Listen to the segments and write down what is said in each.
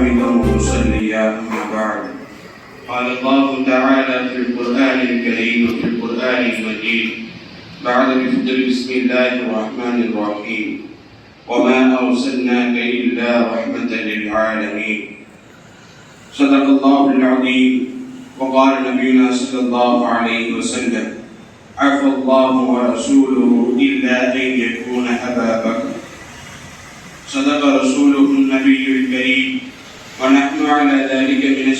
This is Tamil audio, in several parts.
حامدا ومصليا أما بعد قال الله تعالى في القرآن الكريم وفي القرآن المجيد بعد بفضل بسم الله الرحمن الرحيم. وما أرسلناك إلا رحمة للعالمين. صدق الله العظيم. وقال نبينا صلى الله عليه وسلم عفى الله ورسوله إلا أن يكون أبا بكر. صدق رسوله النبي الكريم.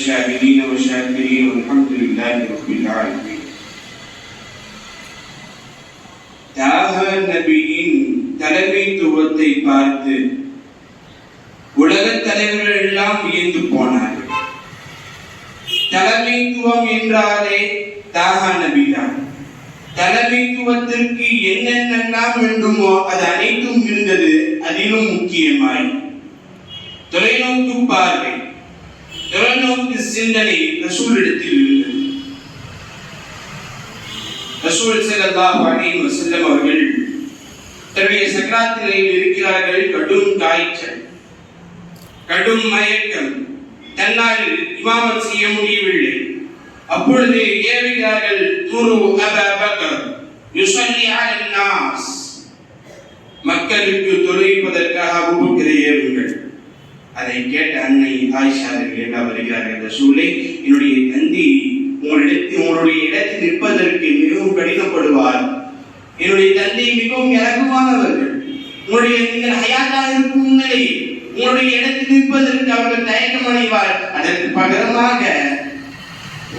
ذلك من الشاهدين والشاكرين والحمد لله رب العالمين தாக நபியின் தலைமைத்துவத்தை பார்த்து உலகத் தலைவர்கள் எல்லாம் வியந்து போனார்கள் தலைமைத்துவம் என்றாலே தாக நபிதான் தலைமைத்துவத்திற்கு என்னென்னலாம் வேண்டுமோ அது அனைத்தும் இருந்தது அதிலும் முக்கியமாய் தொலைநோக்கு பார்வை தொலைநோக்கு சிந்தனை ரசூலிடத்தில் இருந்தது ரசூல் ஸல்லல்லாஹு அலைஹி வஸல்லம் அவர்கள் தன்னுடைய சக்கராத் நிலையில் இருக்கிறார்கள். கடும் காய்ச்சல் கடும் மயக்கம். தன்னால் இமாமத் செய்ய முடியவில்லை. அப்பொழுது ஏவுகிறார்கள் துரு அபா பக்கர் யுஸல்லி அலன் நாஸ் மக்களுக்கு தொழுவிப்பதற்காக அபூபக்கரை ஏவுங்கள். அதை கேட்ட அன்னை ஆயிஷா அவர்கள் வருகிறார்கள் ரசூலை என்னுடைய தந்தி உங்களிடத்தில் உங்களுடைய இடத்தில் நிற்பதற்கு மிகவும் கடினப்படுவார். என்னுடைய தந்தை மிகவும் இறக்கமானவர்கள் உங்களுடைய நீங்கள் ஹயாத்தாக இருக்கும் உங்களை உங்களுடைய இடத்தில் நிற்பதற்கு அவர்கள் தயக்கம் அடைவார். அதற்கு பகரமாக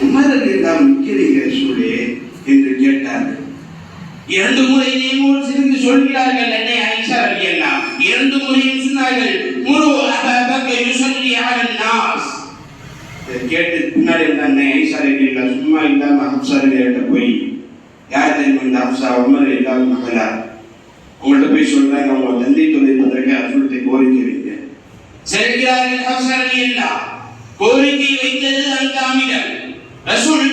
உமரில் நாம் நிற்கிறீங்க சூழே என்று கேட்டார்கள். இரண்டு முறை நேமோடு சிறிது சொல்கிறார்கள் என்னை இரண்டு முறையும் சொன்னார்கள் முரு அபபக்க யுசல்லி அலன் நாஸ் இதை கேட்டு பின்னாடி இருந்த அண்ணன் ஐஷா அலி அண்ணா சும்மா இல்லாம ஹப்சா அலி கிட்ட போய் யார் தெரியுமா இந்த ஹப்சா உமர் இல்லாம மகளா உங்கள்ட்ட போய் சொல்றாங்க உங்க தந்தை தொழிற்பதற்கு அசுரத்தை கோரிக்கை வைங்க செல்கிறார்கள் ஹப்சா அலி அண்ணா கோரிக்கை வைத்தது அந்த அமிடம் ரசூல்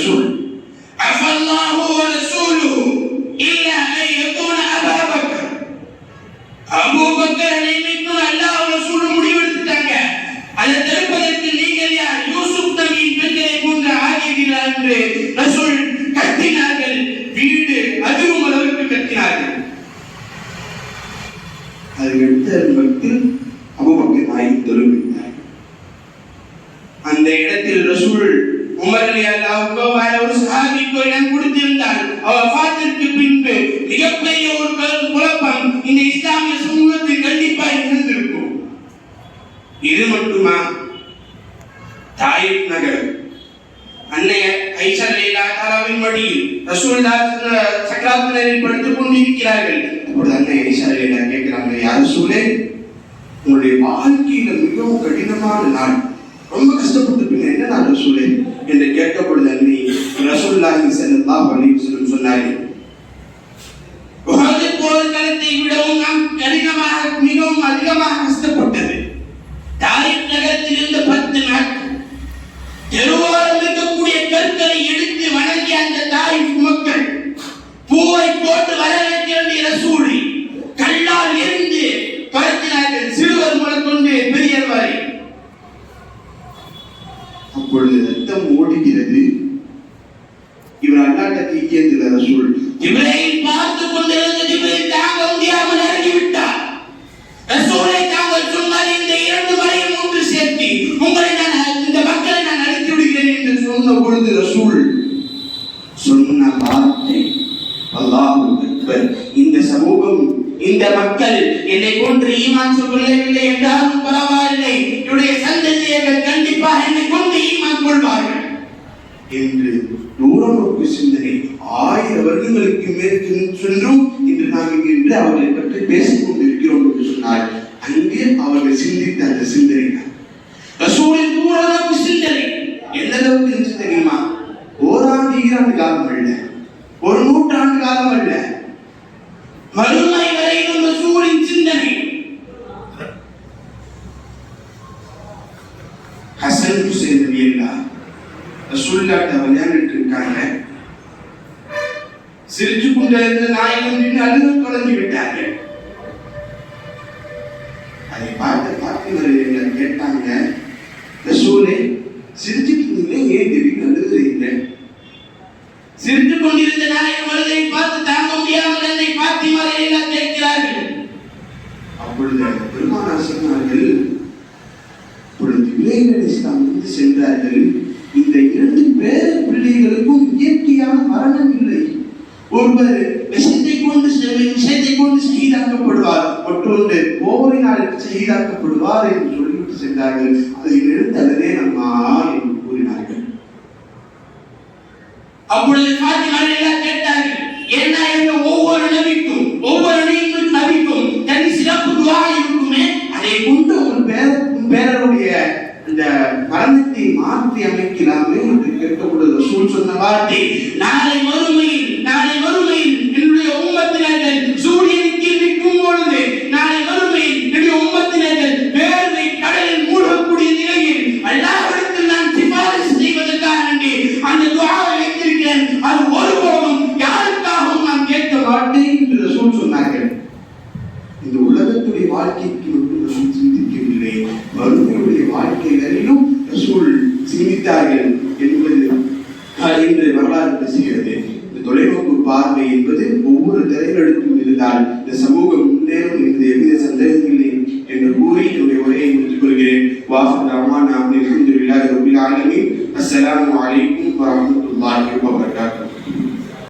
நிப்பாட்டின ரசூல் அஃபல்லாஹு வ ரசூலுஹு இல்லா அன் யகூன அபா பக்கர் அபூ பக்கர் நியமிக்கும் அல்லாஹ் ரசூல் முடிவெடுத்துட்டாங்க. அதை தடுப்பதற்கு நீங்கள் யார்? யூசுப் நபியின் பெண்களை போன்று ஆகிறீர்களா என்று ரசூல் கத்தினார்கள். வீடு அதிரும் அளவுக்கு கத்தினார்கள். அதுக்கடுத்து மக்கள் அபுபக்கர் நாயின் தொழுவித்தார் அந்த இடத்தில் ரசூல் உமர் அல்லாவுக்கோ வேற ஒரு சஹாபிக்கோ இடம் கொடுத்திருந்தார் அவர் பாத்திற்கு பின்பு மிகப்பெரிய ஒரு குழப்பம் இந்த இஸ்லாமிய சமூகத்தில் கண்டிப்பாக இருந்திருக்கும் இது மட்டுமா? தாயிப் நகர். அன்னை ஐஷா லீலா தஆலாவின் வழியில் ரசூல்லா சக்கராத் படுத்துக் கொண்டிருக்கிறார்கள். அப்பொழுது அன்னை ஐஷா லீலா கேட்கிறாங்க யார் சூழே உங்களுடைய வாழ்க்கையில மிகவும் கடினமான நாள். ரொம்ப கஷ்டப்பட்டு பின்ன என்ன நான் ரசூலே என்று கேட்ட பொழுது அன்னை ரசூலுல்லாஹி அலைஹி வஸல்லம் சொன்னார்கள். உஹது போர்க்களத்தை விடவும் நாம் கடினமாக மிகவும் அதிகமாக கஷ்டப்பட்டது. தாயிப் நகரத்தில் இருந்த பத்து நாட்கள் தெருவோரம் இருக்கக்கூடிய கற்களை எடுத்து வணங்கி அந்த தாயிப் மக்கள் அல்லாட்டத்தை ரசூல் இவரையும் பார்த்து கொண்டிருந்த ஜிப்ரீல் தாங்க முடியாமல் இறங்கிவிட்டார். ரசூலை தாங்கள் சொன்னால் இந்த இரண்டு மலையும் ஒன்று சேர்த்து உங்களை நான் இந்த மக்களை நான் அழித்து விடுகிறேன் என்று சொன்ன பொழுது ரசூல் சொன்ன வார்த்தை அல்லாஹு அக்பர் இந்த சமூகம் இந்த மக்கள் என்னை போன்று ஈமான் சொல்லவில்லை என்றாலும் பரவாயில்லை. என்னுடைய சந்ததியை கண்டிப்பாக என்னை கொண்டு ஈமான் கொள்வார்கள் என்று நூறநோக்கு சிந்தனை ஆயிரம் வருடங்களுக்கு மேற்கு சென்றும் இன்று நாம் இங்கு அவர்களை பற்றி பேசிக் கொண்டிருக்கிறோம் என்று சொன்னால் அங்கே அவர்கள் சிந்தித்த அந்த சிந்தனை தான் ரசூலின் தூரநோக்கு சிந்தனை. எந்த அளவுக்கு தெரியுமா? ரசூலுல்லாஹ்ட்ட விளையாண்டுட்டு இருக்காங்க. சிரிச்சு கொண்டிருந்த நாயகம் நின்று அழுக தொடங்கி விட்டாங்க அதை பார்த்து பார்த்து கேட்டாங்க ரசூலே சிரிச்சுட்டு ஏன் திடீர்னு அழுகுறீங்க? சிரித்து கொண்டிருந்த நாயகம் அழுதை பார்த்து தாங்க முடியாமல் என்னை பாத்திமா எல்லாம் கேட்கிறார்கள் அப்பொழுது பெருமானார் சொன்னார்கள் இப்பொழுது இளைஞர் இஸ்லாம் வந்து சென்றார்கள் இந்த இரண்டு பேர பிள்ளைகளுக்கும் இயற்கையான மரணம் இல்லை ஒருவர் விஷத்தை கொண்டு விஷயத்தை கொண்டு செய்தாக்கப்படுவார் மற்றொன்று போரினால் செய்தாக்கப்படுவார் என்று சொல்லிவிட்டு சென்றார்கள். அதை நிறுத்தலதே நம்மா என்று கூறினார்கள். அப்பொழுது பாத்திமா எல்லாம் கேட்டார்கள் ஏன்னா எங்க ஒவ்வொரு நபிக்கும் ஒவ்வொரு நபிக்கும் தனி சிறப்பு துவா இருக்குமே? அதை கொண்டு உங்கள் பேர உன் பேரருடைய இந்த மரணத்தை மாற்றி அமைக்கலாமே என்று கேட்கப்படும் ரசூல் சொன்ன வார்த்தை நாளை வறுமை நாளை வறுமை என்னுடைய உம்மத்தினர்கள் சூரியனுக்கு நிற்கும் பொழுது நாளை வறுமை என்னுடைய உம்மத்தினர்கள் வேர்வை கடலில் மூடக்கூடிய நிலையில் அல்லாவிடத்தில் நான் சிபாரிசு செய்வதற்காக வேண்டி அந்த துவாவை வைத்திருக்கிறேன். அது ஒருபோதும் யாருக்காகவும் நான் கேட்க மாட்டேன் என்று ரசூல் சொன்னார்கள். இந்த உலகத்துடைய வாழ்க்கைக்கு மருத்துவருடைய ரசூல் சிந்திக்கவில்லை ரசூல் சிந்தித்தார்கள் என்பது அஹ், இன்று வரலாறு பேசுகிறது. இந்த தொலைநோக்கு பார்வை என்பது ஒவ்வொரு திரைகளுக்கும் இருந்தால் இந்த சமூகம் முன்னேறும் என்பது எவ்வித சந்தேகமில்லை என்று கூறி என்னுடைய உரையை முடித்துக் கொள்கிறேன். வாசல் ரஹ்மான் அப்துல் அல்ஹம்துலில்லாஹி ரப்பில் ஆலமீன். அஸ்ஸலாமு அலைக்கும் வரஹ்மத்துல்லாஹி வபரகாத்துஹு.